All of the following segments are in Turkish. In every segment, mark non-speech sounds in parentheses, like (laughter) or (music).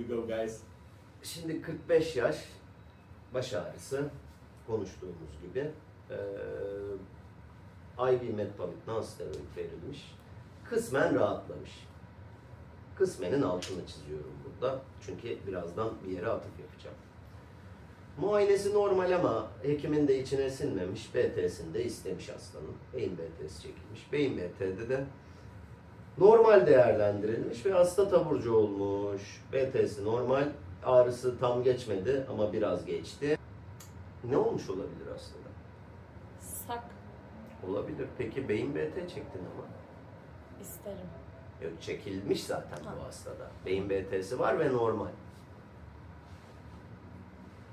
we go, guys. Şimdi 45 yaş baş ağrısı konuştuğumuz gibi eee IV metpavit nonsteroid verilmiş. Kısmen rahatlamış. Kısmenin altını çiziyorum burada. Çünkü birazdan bir yere atıf yapacağım. Muayenesi normal ama hekimin de içine sinmemiş. BT'sini de istemiş hastanın. Beyin BT'si çekilmiş. Beyin BT'de de normal değerlendirilmiş ve hasta taburcu olmuş. BT'si normal. Ağrısı tam geçmedi ama biraz geçti. Ne olmuş olabilir aslında? Sak Olabilir. Peki beyin BT çektin ama. isterim. Yok, çekilmiş zaten Ha. bu hastada. Beyin BT'si var ve normal.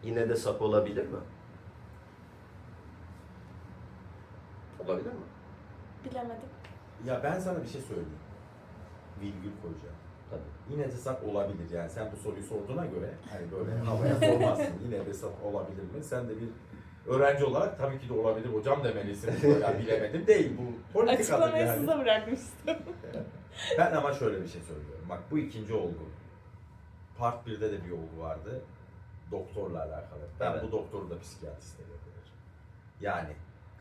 Yine de sak olabilir mi? Olabilir mi? Bilemedim. Ya ben sana bir şey söyleyeyim. Virgül koyacağım. Tabii. Yine de sak olabilir yani sen bu soruyu sorduğuna göre hani böyle (laughs) havaya sormazsın. Yine de sak olabilir mi? Sen de bir öğrenci olarak tabii ki de olabilir hocam demelisin. Ya (laughs) bilemedim değil bu politikadır Açıklamayı yani. size bırakmıştım. (laughs) Ben ama şöyle bir şey söylüyorum. Bak bu ikinci olgu. Part 1'de de bir olgu vardı. Doktorla alakalı. Ben Evet. bu doktoru da psikiyatriste gönderirim. Yani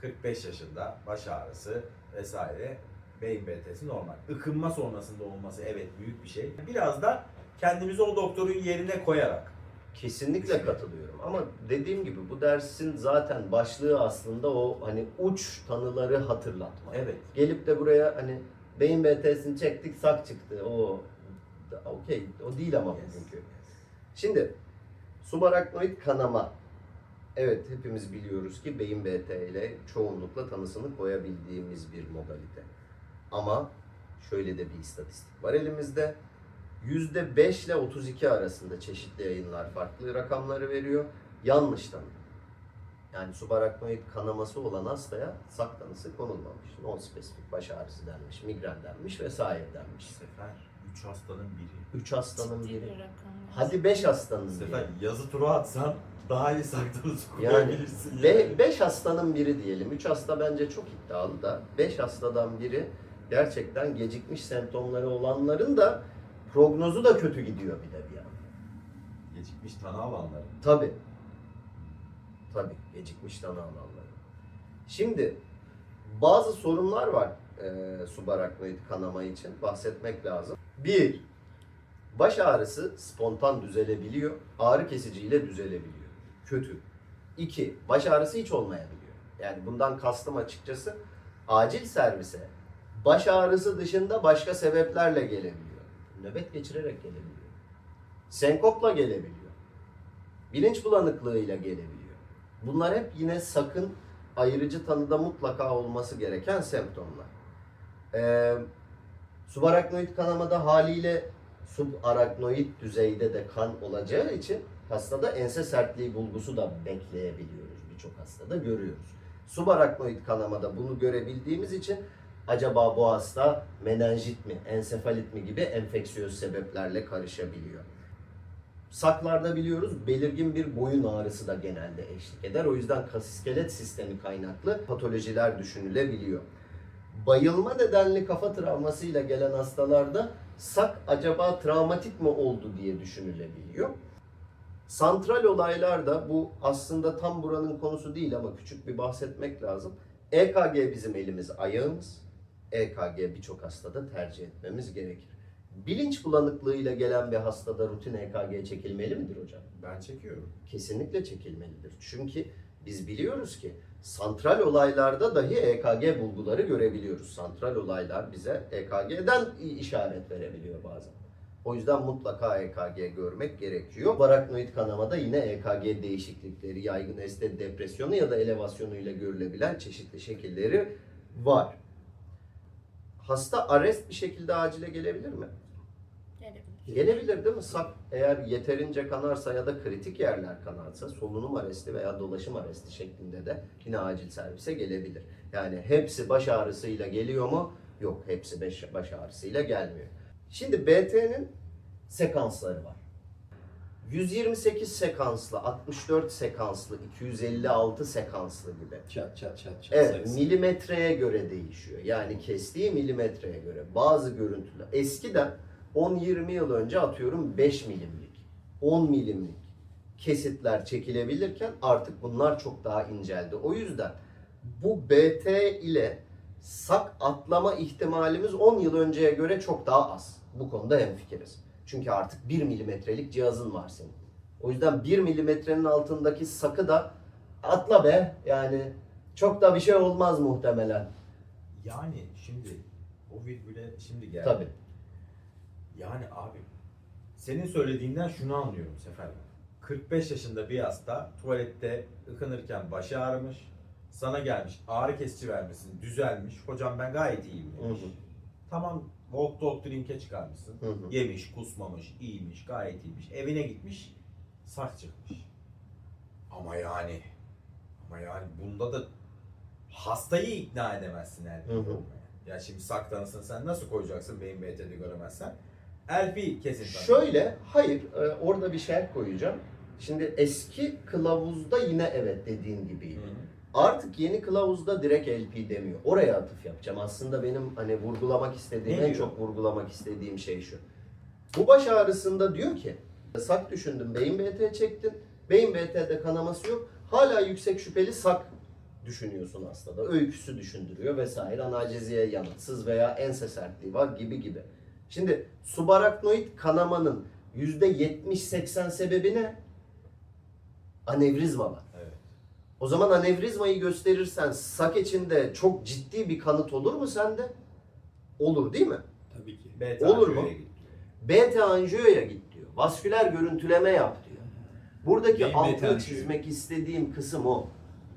45 yaşında baş ağrısı vesaire beyin BT'si normal. Ikınma sonrasında olması evet büyük bir şey. Biraz da kendimizi o doktorun yerine koyarak. Kesinlikle katılıyorum ama dediğim gibi bu dersin zaten başlığı aslında o hani uç tanıları hatırlatma. Evet. Gelip de buraya hani beyin BT'sini çektik sak çıktı. O okey o değil ama bugünkü. Şimdi subaraknoid kanama. Evet hepimiz biliyoruz ki beyin BT ile çoğunlukla tanısını koyabildiğimiz bir modalite. Ama şöyle de bir istatistik var elimizde. %5 ile 32 arasında çeşitli yayınlar farklı rakamları veriyor. Yanlış tanı. Yani subaraknoid kanaması olan hastaya sak tanısı konulmamış. Non-spesifik baş ağrısı denmiş, migren denmiş vesaire denmiş. Sefer 3 hastanın biri. 3 hastanın Ciddi biri. bir rakam. Hadi 5 hastanın Sefer biri. yazı tura atsan daha iyi saktınız Yani kurabilirsin. Yani. 5 hastanın biri diyelim. 3 hasta bence çok iddialı da 5 hastadan biri gerçekten gecikmiş semptomları olanların da prognozu da kötü gidiyor bir de bir yana. Gecikmiş tanı alanları. Tabi. Tabi gecikmiş tanı alanları. Şimdi bazı sorunlar var e, subaraknoid kanama için bahsetmek lazım. Bir, baş ağrısı spontan düzelebiliyor. Ağrı kesiciyle düzelebiliyor. Kötü. İki, baş ağrısı hiç olmayabiliyor. Yani bundan kastım açıkçası acil servise baş ağrısı dışında başka sebeplerle gelebiliyor. Nöbet geçirerek gelebiliyor. Senkopla gelebiliyor bilinç bulanıklığıyla gelebiliyor. Bunlar hep yine sakın ayırıcı tanıda mutlaka olması gereken semptomlar. Ee, subaraknoid kanamada haliyle subaraknoid düzeyde de kan olacağı için hastada ense sertliği bulgusu da bekleyebiliyoruz. Birçok hastada görüyoruz. Subaraknoid kanamada bunu görebildiğimiz için acaba bu hasta menenjit mi, ensefalit mi gibi enfeksiyöz sebeplerle karışabiliyor. Saklarda biliyoruz belirgin bir boyun ağrısı da genelde eşlik eder. O yüzden kas iskelet sistemi kaynaklı patolojiler düşünülebiliyor. Bayılma nedenli kafa travmasıyla gelen hastalarda sak acaba travmatik mi oldu diye düşünülebiliyor. Santral olaylarda bu aslında tam buranın konusu değil ama küçük bir bahsetmek lazım. EKG bizim elimiz ayağımız. EKG birçok hastada tercih etmemiz gerekir. Bilinç bulanıklığıyla gelen bir hastada rutin EKG çekilmeli midir hocam? Ben çekiyorum. Kesinlikle çekilmelidir. Çünkü biz biliyoruz ki santral olaylarda dahi EKG bulguları görebiliyoruz. Santral olaylar bize EKG'den işaret verebiliyor bazen. O yüzden mutlaka EKG görmek gerekiyor. Baraknoid kanamada yine EKG değişiklikleri, yaygın este depresyonu ya da elevasyonuyla görülebilen çeşitli şekilleri var. Hasta arrest bir şekilde acile gelebilir mi? Gelebilir. Gelebilir değil mi? Sak eğer yeterince kanarsa ya da kritik yerler kanarsa solunum aresti veya dolaşım aresti şeklinde de yine acil servise gelebilir. Yani hepsi baş ağrısıyla geliyor mu? Yok hepsi baş, baş ağrısıyla gelmiyor. Şimdi BT'nin sekansları var. 128 sekanslı, 64 sekanslı, 256 sekanslı gibi. Çat çat çat çat. Evet, sayısı. milimetreye göre değişiyor. Yani kestiği milimetreye göre. Bazı görüntüler. Eskiden 10-20 yıl önce atıyorum 5 milimlik. 10 milimlik kesitler çekilebilirken artık bunlar çok daha inceldi. O yüzden bu BT ile sak atlama ihtimalimiz 10 yıl önceye göre çok daha az. Bu konuda hemfikiriz. Çünkü artık 1 milimetrelik cihazın var senin. O yüzden 1 milimetrenin altındaki sakı da atla be yani çok da bir şey olmaz muhtemelen. Yani şimdi o virgüle şimdi geldi. Tabii. Yani abi senin söylediğinden şunu anlıyorum Sefer. 45 yaşında bir hasta tuvalette ıkınırken başı ağrımış. Sana gelmiş ağrı kesici vermesin düzelmiş. Hocam ben gayet iyiyim demiş. Hı hı. Tamam walk talk drink'e çıkarmışsın. Hı hı. Yemiş, kusmamış, iyiymiş, gayet iyiymiş. Evine gitmiş, sak çıkmış. Ama yani, ama yani bunda da hastayı ikna edemezsin Hı hı. olmaya. Ya şimdi sak tanısını sen nasıl koyacaksın beyin BT'de göremezsen? Elfi kesin tanır. Şöyle, hayır, e, orada bir şerh koyacağım. Şimdi eski kılavuzda yine evet dediğin Hı gibiydi. hı. Artık yeni kılavuzda direkt LP demiyor. Oraya atıf yapacağım. Aslında benim hani vurgulamak istediğim, Ne en diyor? çok vurgulamak istediğim şey şu. Bu baş ağrısında diyor ki, sak düşündün, beyin BT çektin, beyin BT'de kanaması yok, hala yüksek şüpheli sak düşünüyorsun hastada. Öyküsü düşündürüyor vesaire. Analjeziye yanıtsız veya ense sertliği var gibi gibi. Şimdi subaraknoid kanamanın %70-80 sebebi ne? Anevrizma var. Evet. O zaman anevrizmayı gösterirsen sak içinde çok ciddi bir kanıt olur mu sende? Olur değil mi? Tabii ki. BT Olur mu? anjiyoya git diyor. BT anjiyoya git diyor. Vasküler görüntüleme yap diyor. Buradaki altını anjiyo. çizmek istediğim kısım o.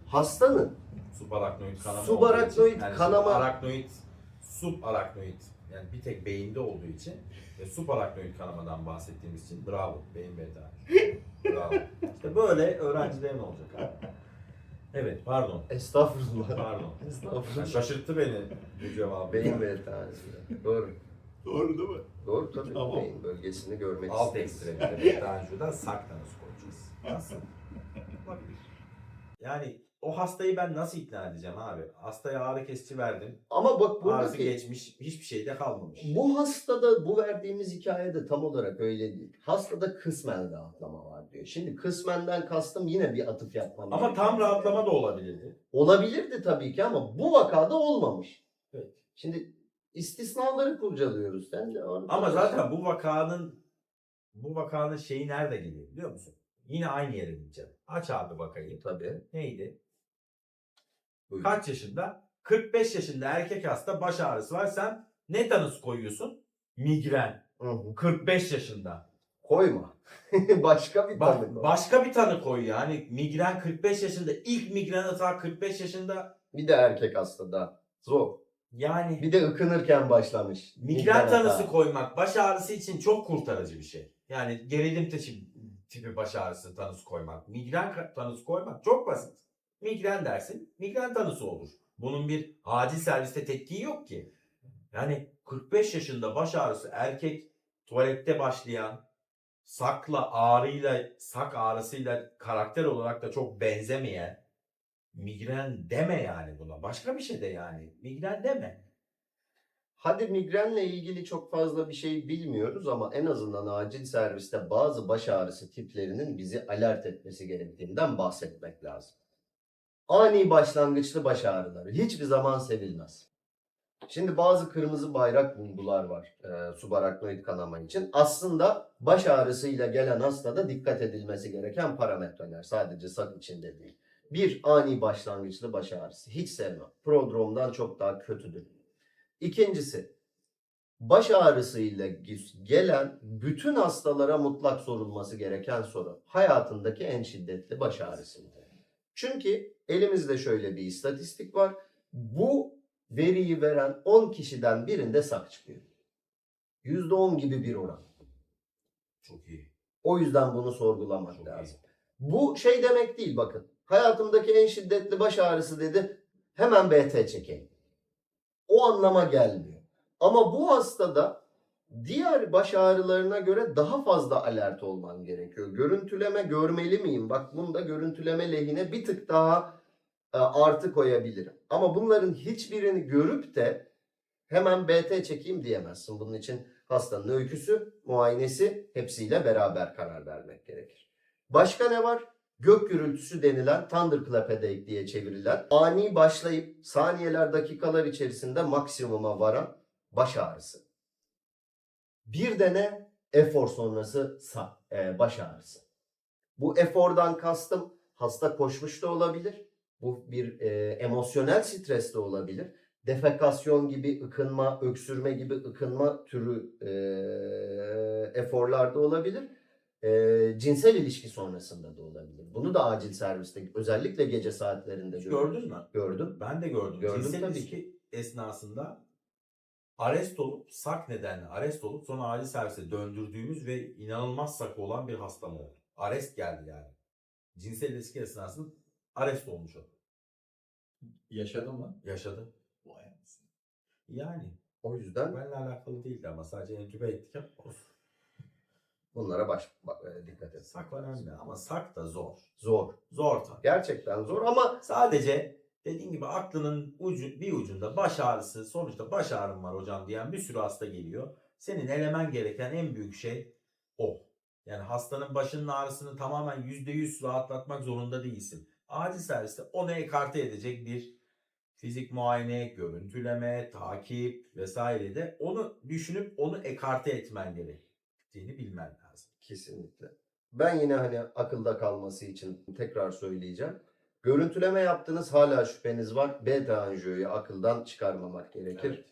Hastanın Subaraknoid kanama Subaraknoid olduğu için, kanama- subaraknoid, subaraknoid yani bir tek beyinde olduğu için ve subaraknoid kanamadan bahsettiğimiz için bravo beyin beta. (laughs) bravo. İşte böyle öğrencilerin olacak abi. Evet pardon. estağfurullah. Pardon. (laughs) Estağfurullah. Şaşırttı beni bu cevabı. Beyin anjiyo. Doğru. Doğru değil mi? Doğru tabii. Tamam. Beyin bölgesini görmek Alt ekstremite beta (laughs) anjiyodan sak tanısı koyacağız. Nasıl? Olabilir. Yani o hastayı ben nasıl ikna edeceğim abi? Hastaya ağrı kesici verdim. Ama bak Ağrısı buradaki geçmiş, hiçbir şeyde kalmamış. Bu hastada bu verdiğimiz hikayede tam olarak öyle değil. Hastada kısmen rahatlama var diyor. Şimdi kısmenden kastım yine bir atıf yapmam. Ama gerekiyor. tam rahatlama da olabilirdi. Olabilirdi tabii ki ama bu vakada olmamış. Evet. Şimdi istisnaları kurcalıyoruz. Sen de Ama zaten bu vakanın bu vakanın şeyi nerede geliyor biliyor musun? Yine aynı yere gideceğim. Aç abi vakayı. Tabii. Neydi? Buyur. Kaç yaşında? 45 yaşında erkek hasta baş ağrısı var. Sen ne tanısı koyuyorsun? Migren. Hı hı. 45 yaşında. Koyma. (laughs) Başka bir tanı koy. başka bir tanı koy yani. Migren 45 yaşında. ilk migren atağı 45 yaşında. Bir de erkek hastada. Zor. Yani Bir de ıkınırken başlamış. Migren tanısı hata. koymak baş ağrısı için çok kurtarıcı bir şey. Yani gerilim tipi, tipi baş ağrısı tanısı koymak, migren ka- tanısı koymak çok basit. Migren dersin, migren tanısı olur. Bunun bir acil serviste tetkiği yok ki. Yani 45 yaşında baş ağrısı erkek tuvalette başlayan sakla ağrıyla sak ağrısıyla karakter olarak da çok benzemeyen migren deme yani buna. Başka bir şey de yani. Migren deme. Hadi migrenle ilgili çok fazla bir şey bilmiyoruz ama en azından acil serviste bazı baş ağrısı tiplerinin bizi alert etmesi gerektiğinden bahsetmek lazım. Ani başlangıçlı baş ağrıları hiçbir zaman sevilmez. Şimdi bazı kırmızı bayrak bulgular var e, subaraknoid kanama için. Aslında baş ağrısıyla gelen hastada dikkat edilmesi gereken parametreler. Sadece sak içinde değil. Bir, ani başlangıçlı baş ağrısı. Hiç sevmem. Prodromdan çok daha kötüdür. İkincisi, baş ağrısıyla gelen bütün hastalara mutlak sorulması gereken soru. Hayatındaki en şiddetli baş ağrısıydı. Çünkü elimizde şöyle bir istatistik var. Bu veriyi veren 10 kişiden birinde sak çıkıyor. %10 gibi bir oran. Çok iyi. O yüzden bunu sorgulamak Çok lazım. Bu şey demek değil bakın. Hayatımdaki en şiddetli baş ağrısı dedi. Hemen BT çekeyim. O anlama gelmiyor. Ama bu hastada diğer baş ağrılarına göre daha fazla alert olman gerekiyor. Görüntüleme görmeli miyim? Bak bunda görüntüleme lehine bir tık daha e, artı koyabilirim. Ama bunların hiçbirini görüp de hemen BT çekeyim diyemezsin. Bunun için hastanın öyküsü, muayenesi hepsiyle beraber karar vermek gerekir. Başka ne var? Gök gürültüsü denilen thunderclap headache diye çevrilen ani başlayıp saniyeler dakikalar içerisinde maksimuma varan baş ağrısı. Bir de ne? Efor sonrası e, baş ağrısı. Bu efordan kastım hasta koşmuş da olabilir. Bu bir e, emosyonel stres de olabilir. Defekasyon gibi ıkınma, öksürme gibi ıkınma türü e, eforlar da olabilir. E, cinsel ilişki sonrasında da olabilir. Bunu da acil serviste özellikle gece saatlerinde gördüm. gördün mü? Gördüm. Ben de gördüm. Gördüm Cinsel tabii ilişki esnasında arrest olup sak nedenle arrest olup sonra acil servise döndürdüğümüz ve inanılmaz sak olan bir hastam oldu. Arrest geldi yani. Cinsel ilişki esnasında arrest olmuş o. Yaşadı mı? Yaşadı. Vay anasını. Yani O yüzden benimle alakalı değildi ama sadece entübe ettik ama bunlara baş, bak, e, dikkat et. Sak önemli ama sak da zor. Zor. Zor tabii. Gerçekten zor ama Sadece dediğin gibi aklının ucu, bir ucunda baş ağrısı sonuçta baş ağrım var hocam diyen bir sürü hasta geliyor. Senin elemen gereken en büyük şey o. Yani hastanın başının ağrısını tamamen %100 rahatlatmak zorunda değilsin. Acil serviste onu ekarte edecek bir fizik muayene, görüntüleme, takip vesaire de onu düşünüp onu ekarte etmen gerektiğini bilmen lazım. Kesinlikle. Ben yine hani akılda kalması için tekrar söyleyeceğim. Görüntüleme yaptınız hala şüpheniz var. Beta anjiyoyu akıldan çıkarmamak gerekir.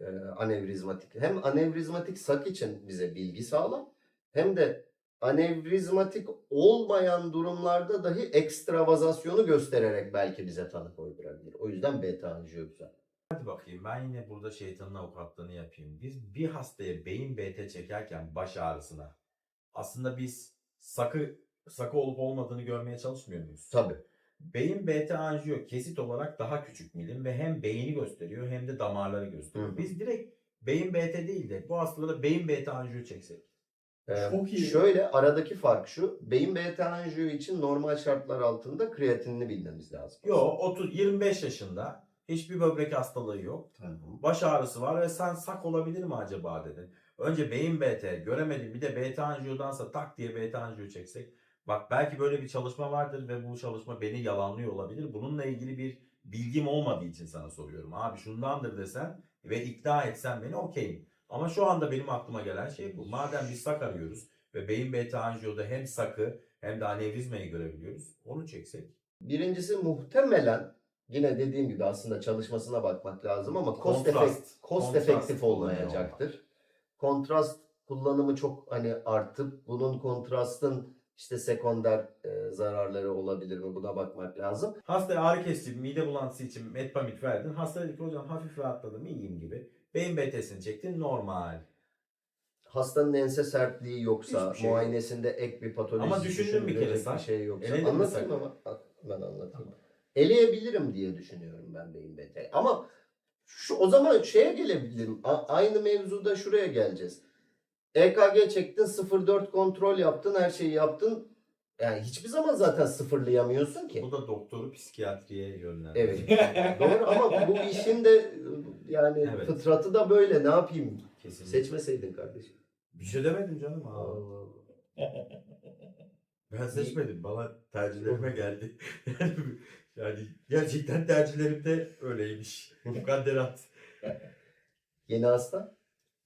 Ee, anevrizmatik. Hem anevrizmatik sak için bize bilgi sağlar hem de anevrizmatik olmayan durumlarda dahi ekstravazasyonu göstererek belki bize tanı koydurabilir. O yüzden beta anjiyo güzel. Hadi bakayım ben yine burada şeytanın avukatlığını yapayım. Biz bir hastaya beyin BT çekerken baş ağrısına aslında biz sakı sakı olup olmadığını görmeye çalışmıyor muyuz? Tabii. Beyin BT anjiyo kesit olarak daha küçük milim ve hem beyni gösteriyor hem de damarları gösteriyor. Hı. Biz direkt beyin BT değil de bu hastalara beyin BT anjiyo çeksek. Ee, Çok iyi. Şöyle aradaki fark şu. Beyin beta anjiyo için normal şartlar altında kreatinini bilmemiz lazım. Yo 30 25 yaşında hiçbir böbrek hastalığı yok. baş ağrısı var ve sen sak olabilir mi acaba dedin. Önce beyin BT göremedim bir de beta anjiyodansa tak diye beta anjiyo çeksek. Bak belki böyle bir çalışma vardır ve bu çalışma beni yalanlıyor olabilir. Bununla ilgili bir bilgim olmadığı için sana soruyorum. Abi şundandır desen ve ikna etsen beni okeyim. Ama şu anda benim aklıma gelen şey bu. Madem biz sak arıyoruz ve beyin beta anjiyoda hem sakı hem de anevrizmayı görebiliyoruz. Onu çeksek. Birincisi muhtemelen yine dediğim gibi aslında çalışmasına bakmak lazım ama cost, Kontrast. efekt, cost efektif olmayacaktır. Kontrast kullanımı çok hani artıp bunun kontrastın işte sekonder e, zararları olabilir mi buna bakmak lazım. Hastaya ağrı kesici, mide bulantısı için metpamit verdin. Hasta dedi ki hocam hafif rahatladım, iyiyim gibi. Beyin BT'sini çektin, normal. Hastanın ense sertliği yoksa, Hiçbir şey yok. muayenesinde ek bir patoloji Ama düşündün bir kere düşünülecek sen. bir şey yoksa. Eledin mi Anlatayım sen? ama ben anlatayım. Eleyebilirim diye düşünüyorum ben beyin BT. Ama şu o zaman şeye gelebilirim. A- aynı mevzuda şuraya geleceğiz. EKG çektin, 0.4 kontrol yaptın, her şeyi yaptın. Yani hiçbir zaman zaten sıfırlayamıyorsun ki. Bu da doktoru psikiyatriye yönlendiriyor. Evet. (laughs) Doğru ama bu işin de yani Evet. fıtratı da böyle. Ne yapayım? Kesinlikle. Seçmeseydin kardeşim. Bir şey demedim canım. Ben seçmedim. Bana tercihlerime geldi. (laughs) Yani, yani gerçekten tercihlerim de öyleymiş. (laughs) Mukadderat. Yeni hasta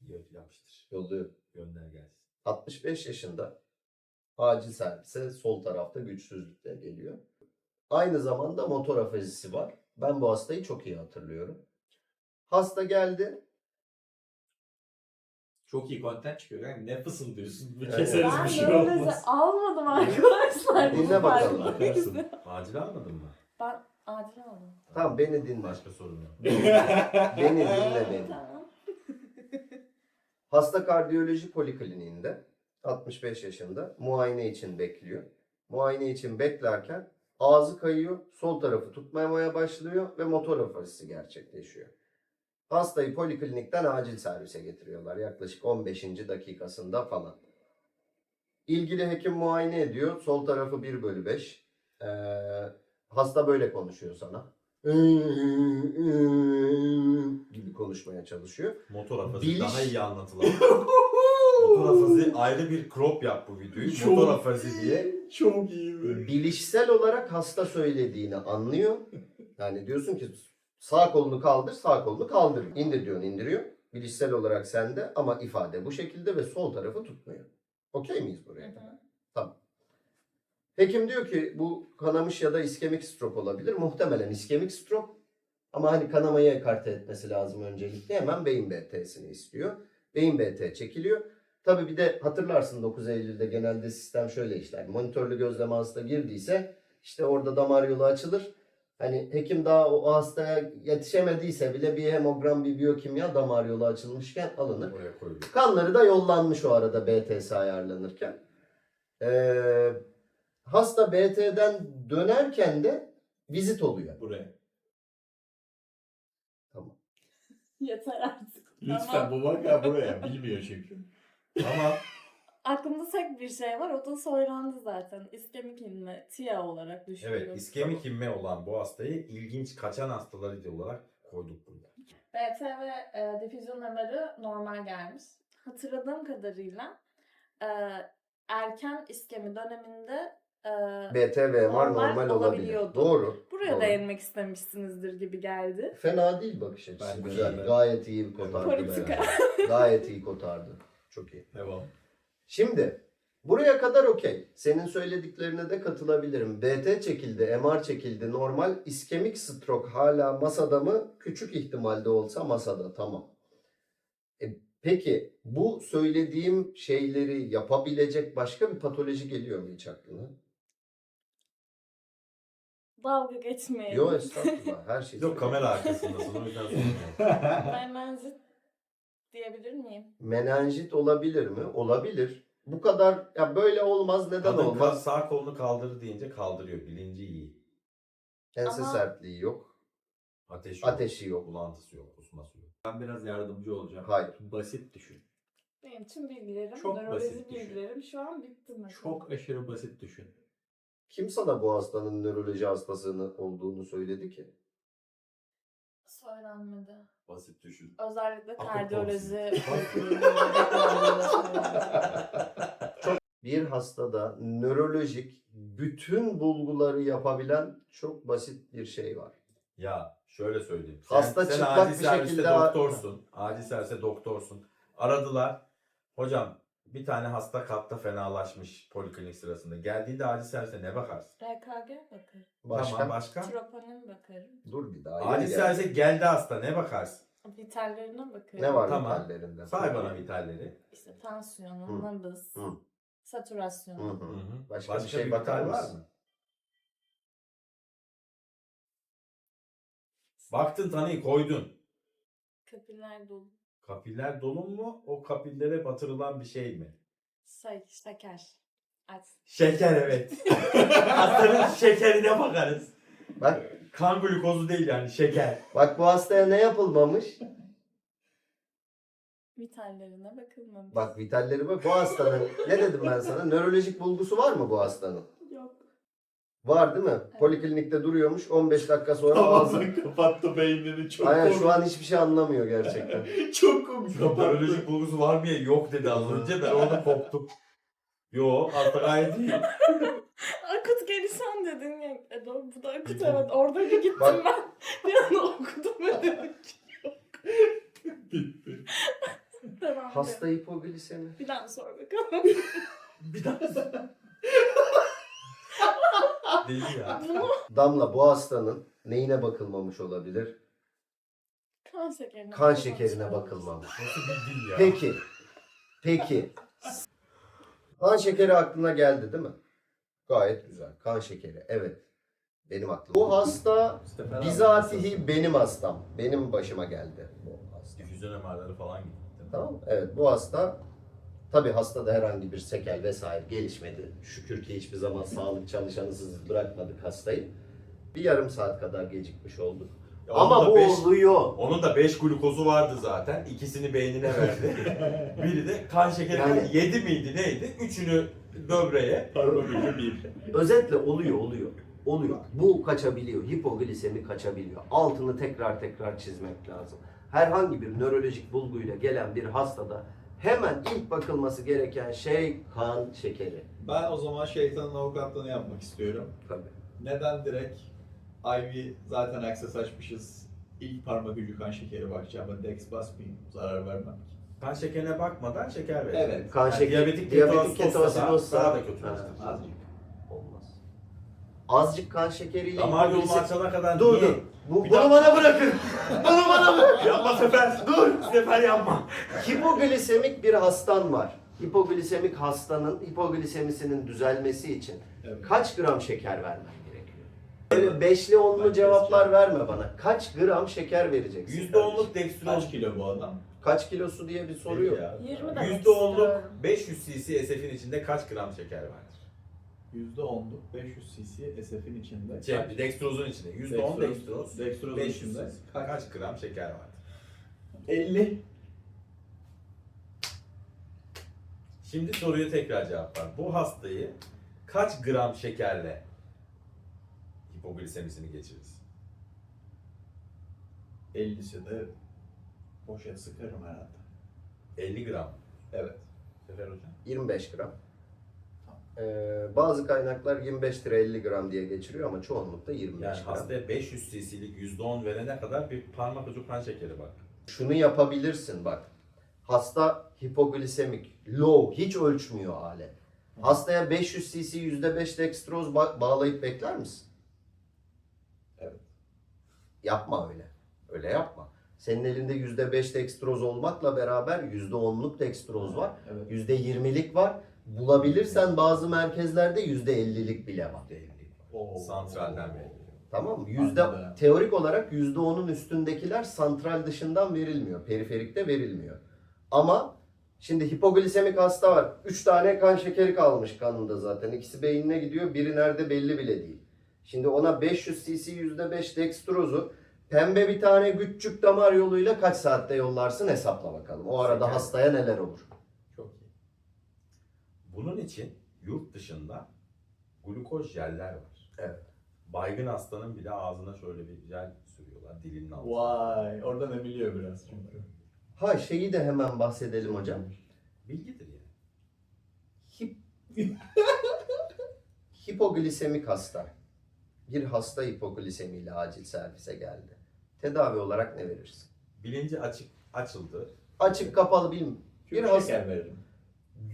Yok yapıştır. yolluyor. Gönder gelsin. 65 yaşında acil servise sol tarafta güçsüzlükle geliyor. Aynı zamanda motor afezisi var. Ben bu hastayı çok iyi hatırlıyorum. Hasta geldi. Çok iyi content çıkıyor. Yani ne fısıldıyorsun? Bir Evet. keseriz Ben bir şey olmaz. almadım arkadaşlar. Dinle bakalım. Farkındayız. Acil almadın mı? Ben acil aldım. Tamam beni dinle. Başka sorun yok. beni dinle beni. Tamam. Hasta kardiyoloji polikliniğinde 65 yaşında muayene için bekliyor. Muayene için beklerken ağzı kayıyor, sol tarafı tutmamaya başlıyor ve motor afazisi gerçekleşiyor. Hastayı poliklinikten acil servise getiriyorlar yaklaşık 15. dakikasında falan. İlgili hekim muayene ediyor. Sol tarafı 1 bölü 5. Ee, hasta böyle konuşuyor sana. Gibi konuşmaya çalışıyor. Motor hafızı Biliş- daha iyi anlatılan. (laughs) Motor hafızı ayrı bir crop yap bu videoyu. Çok- Motor hafızı diye. Çok iyi be. Bilişsel olarak hasta söylediğini anlıyor. Yani diyorsun ki sağ kolunu kaldır, sağ kolunu kaldır. İndir diyorsun, indiriyor. Bilişsel olarak sende ama ifade bu şekilde ve sol tarafı tutmuyor. Okey miyiz buraya? Tamam. Hekim diyor ki bu kanamış ya da iskemik strok olabilir. Muhtemelen iskemik strok. Ama hani kanamayı ekarte etmesi lazım öncelikle. Hemen beyin BT'sini istiyor. Beyin BT çekiliyor. Tabii bir de hatırlarsın 9 Eylül'de genelde sistem şöyle işler. Monitörlü gözleme hasta girdiyse işte orada damar yolu açılır. Hani hekim daha o hastaya yetişemediyse bile bir hemogram, bir biyokimya damar yolu açılmışken alınır. Kanları da yollanmış o arada BTS ayarlanırken. Ee, hasta BT'den dönerken de vizit oluyor. Buraya. (laughs) Yeter artık. Lütfen Tamam. bu vaka buraya. Bilmiyor çünkü. Ama Aklımda tek bir şey var. O da söylendi zaten. İskemik inme, TIA olarak düşünüyoruz. evet iskemik inme olan bu hastayı ilginç kaçan hastaları olarak koyduk burada. BT ve e, difüzyon MR'ı normal gelmiş. Hatırladığım kadarıyla e, erken iskemi döneminde e, BT ve MR Normal normal, olabilir. olabiliyordu. Doğru. buraya Doğru. değinmek istemişsinizdir gibi geldi. Fena değil bakış açısı. Bence Güzel. de. Gayet iyi kotardı. Politika. be. Gayet iyi kotardı. Çok iyi. Devam. Şimdi buraya kadar okey. Senin söylediklerine de katılabilirim. BT çekildi, MR çekildi. Normal iskemik stroke hala masada mı? Küçük ihtimalde olsa masada tamam. E, peki bu söylediğim şeyleri yapabilecek başka bir patoloji geliyor mu hiç aklına? Dalga geçmeyelim. Yok estağfurullah her şey. Yok kamera arkasındasın o yüzden (laughs) sormuyorum. Menenjit diyebilir miyim? Menenjit olabilir mi? Olabilir. Bu kadar ya böyle olmaz neden Kadın olmaz? sağ kolunu kaldırır deyince kaldırıyor. Bilinci iyi. Ense Ama- sertliği yok. Ateşi yok. Ateşi yok. Bulantısı yok. Kusması yok. Ben biraz yardımcı olacağım. Hayır. Basit düşün. Benim tüm bilgilerim, Çok nöroloji basit düşün. bilgilerim şu an bitti mesela. Çok aşırı basit düşün. Kim sana bu hastanın nöroloji hastasını olduğunu söyledi ki? Söylenmedi. Basit düşün. Özellikle Akıl kardiyoloji. (laughs) Bir hastada nörolojik bütün bulguları yapabilen çok basit bir şey var. Ya şöyle söyleyeyim. Hasta sen çıplak acil bir serviste şekilde- doktorsun. Acil serviste doktorsun. Aradılar. Hocam bir tane hasta katta fenalaşmış poliklinik sırasında. Geldiğinde acil servise ne bakarsın? RKG bakarım. Başka? Tamam başka? Troponin bakarım. Dur bir daha. Acil yeni servise geldi hasta ne bakarsın? Vitallerine bakarım. Ne var Tamam. vitallerinde? Say bana vitalleri. İşte tansiyonu, Hı. nabız, Hı. satürasyonu. Hı hı. Hı hı. Başka bir şey bakar vital var mısın? mı? Baktın tanıyı koydun. Kapiller dolu. Kapiller dolu mu? O kapillere batırılan bir şey mi? Şey, şeker. Aç. Şeker evet. (laughs) Hastanın şekerine bakarız. Bak, Kan glukozu değil yani şeker. bak bu hastaya ne yapılmamış? Vitallerine bakılmamış. Bak vitalleri bak. Bu hastanın ne dedim ben sana? Nörolojik bulgusu var mı bu hastanın? Yok. Var değil mi? Poliklinikte duruyormuş. 15 dakika sonra ağzı. Tamamen kapattı beynini. Çok Aynen komik. şu an hiçbir şey anlamıyor gerçekten. (laughs) Çok komik kapattı. Nörolojik bulgusu var mı ya? Yok dedi az önce ben (laughs) orada koptum. Yo hasta gayet iyi. (laughs) Akut gelişen dedin ya. E doğru, bu da akut evet. Orada bir gittim Bak- ben. Bir anda okudum ve dedim ki Bitti. tamam. Hasta hipoglisemi. Bir daha sor bakalım. Bir daha. Deli ya. Bunu Damla bu hastanın neyine bakılmamış olabilir? kan şekerine Kan şekerine bakılmamış. Nasıl bildin ya? Peki. Peki. Kan şekeri aklına geldi değil mi? Gayet güzel. Kan şekeri. Evet. Benim aklıma. Bu hasta abi bizatihi benim hastam. Benim başıma geldi bu hasta. Difüzyon emarları falan gitti. Tamam mı? Evet bu hasta tabi hastada herhangi bir sekel vesaire gelişmedi. Şükür ki hiçbir zaman sağlık çalışanısız bırakmadık hastayı. Bir yarım saat kadar gecikmiş olduk. Ya Ama onun da bu beş- oluyor. Onun da 5 glukozu vardı zaten. İkisini beynine verdi. (laughs) Biri de kan şekeri Yani- 7 miydi neydi? Üçünü böbreğe. Bir. Özetle oluyor oluyor. Oluyor. Bu kaçabiliyor. Hipoglisemi kaçabiliyor. Altını tekrar tekrar çizmek lazım. Herhangi bir nörolojik bulguyla gelen bir hastada hemen ilk bakılması gereken şey kan şekeri. Ben o zaman şeytanın avukatlığını yapmak istiyorum. Tabii. Neden direkt IV zaten access açmışız. İlk parmak ucu kan şekeri bakacağım. Dex basmayayım. Zarar vermem. Kan şekerine bakmadan şeker verir. Evet. Kan Yani şekeri, diyabetik diyabetik ketoasidozsa daha da kötü Ha, olacak. Azıcık. olmaz. Azıcık kan şekeriyle Damar yolunu açana kadar Dur niye? dur. Bu, Bir bunu dakika. bana bırakın. (laughs) bunu bana bırakın. Yapma sefer. Dur. Sefer yapma. Hipoglisemik bir hastan var. Hipoglisemik hastanın hipoglisemisinin düzelmesi için Evet. kaç gram şeker vermen gerekiyor? Böyle beşli onlu Ben cevaplar verme bana. Kaç gram şeker vereceksin? %10'luk kardeşim? dextroz. Kaç kilo bu adam? Kaç kilosu diye bir soru yok. Ya. 20 demek %10'luk istiyorum. 500 cc SF'in içinde kaç gram şeker vardır? %10'luk 500 cc SF'in içinde. Şey, dextrozun içinde. %10 dextroz. Dextrozun 500 içinde. Kaç? Kaç gram şeker vardır? 50. Şimdi soruya tekrar cevap var. Bu hastayı kaç gram şekerle hipoglisemisini geçiririz? 50'si de poşet sıkarım herhalde. 50 gram. Evet. Sefer hocam. 25 gram. Ee, bazı kaynaklar 25 lira 50 gram diye geçiriyor ama çoğunlukta 25 Yani gram. hastaya 500 cc'lik %10 verene kadar bir parmak ucu kan şekeri var. Şunu yapabilirsin bak. Hasta hipoglisemik, low, hiç ölçmüyor alet. Hastaya 500 cc %5 dextroz ba- bağlayıp bekler misin? Evet. Yapma öyle. Öyle yapma. Senin elinde %5 dextroz olmakla beraber %10'luk dextroz var. Evet. %20'lik var. Bulabilirsen bazı merkezlerde %50'lik bile var. Oo. Santralden veriliyor. Tamam mı? Yüzde, Anladım. teorik olarak %10'un üstündekiler santral dışından verilmiyor. Periferikte verilmiyor. Ama şimdi hipoglisemik hasta var. 3 tane kan şekeri kalmış kanında zaten. İkisi beynine gidiyor. Biri nerede belli bile değil. Şimdi ona 500 cc %5 dextrozu pembe bir tane küçük damar yoluyla kaç saatte yollarsın hesapla bakalım. O arada hastaya neler olur? Bunun için yurt dışında glukoz jeller var. Evet. Baygın hastanın bile ağzına şöyle bir jel sürüyorlar dilinin altına. Vay. Oradan emiliyor biraz çünkü. Ha şeyi de hemen bahsedelim hocam. Bilgidir yani. Hip... (laughs) Hipoglisemik hasta. Bir hasta hipoglisemiyle acil servise geldi. Tedavi olarak ne verirsin? Bilinci açık açıldı. Açık kapalı bilmiyorum. Bir hasta, şeker veririm.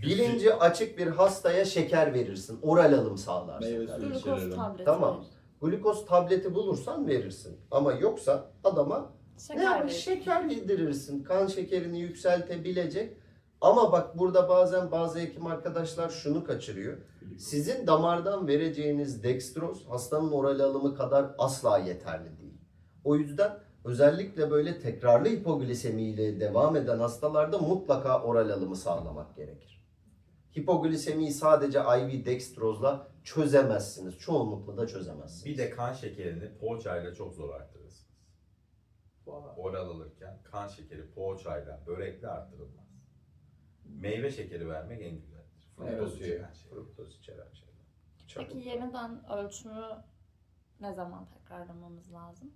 Bilinci açık bir hastaya şeker verirsin. Oral alım sağlarsın. Meyve suyu. Glukoz içerelim. tableti. Tamam. Glukoz tableti bulursan verirsin. Ama yoksa adama Şeker ne yap- verir. şeker yedirirsin. Kan şekerini yükseltebilecek. Ama bak burada bazen bazı hekim arkadaşlar şunu kaçırıyor. Sizin damardan vereceğiniz dextroz hastanın oral alımı kadar asla yeterli değil. O yüzden özellikle böyle tekrarlı hipoglisemi ile devam eden hastalarda mutlaka oral alımı sağlamak gerekir. Hipoglisemiyi sadece IV dextrozla çözemezsiniz. Çoğunlukla da çözemezsiniz. Bir de kan şekerini poğaçayla çok zor arttırırsınız. Vay. Oral alırken kan şekeri poğaçayla, börekle arttırılmaz. Meyve şekeri vermek en güzeldir. Fruktoz suyu. içeren şey. fruktoz içeren şeyler. Peki yeniden ölçümü ne zaman tekrarlamamız lazım?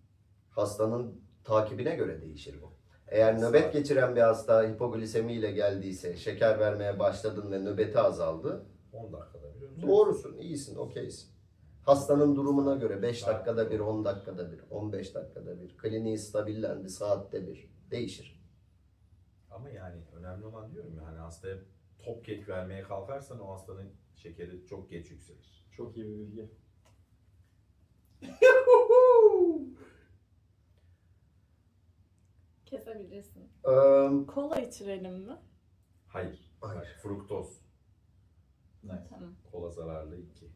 Hastanın takibine göre değişir bu. Eğer nöbet geçiren bir hasta hipoglisemi ile geldiyse, şeker vermeye başladın ve nöbeti azaldı, 10 dakikada bir. Doğrusun, iyisin, okeysin. Hastanın durumuna göre 5 dakikada bir, 10 dakikada bir, 15 dakikada bir, kliniği stabillendi, saatte bir. Değişir. Ama yani önemli olan diyorum ya hani hastaya top kek vermeye kalkarsan o hastanın şekeri çok geç yükselir. Çok iyi bir bilgi. Kesebilirsin. Ee, Kola içirelim mi? Hayır. Hayır. Fruktoz. Nice. Tamam. Kola zararlı 2.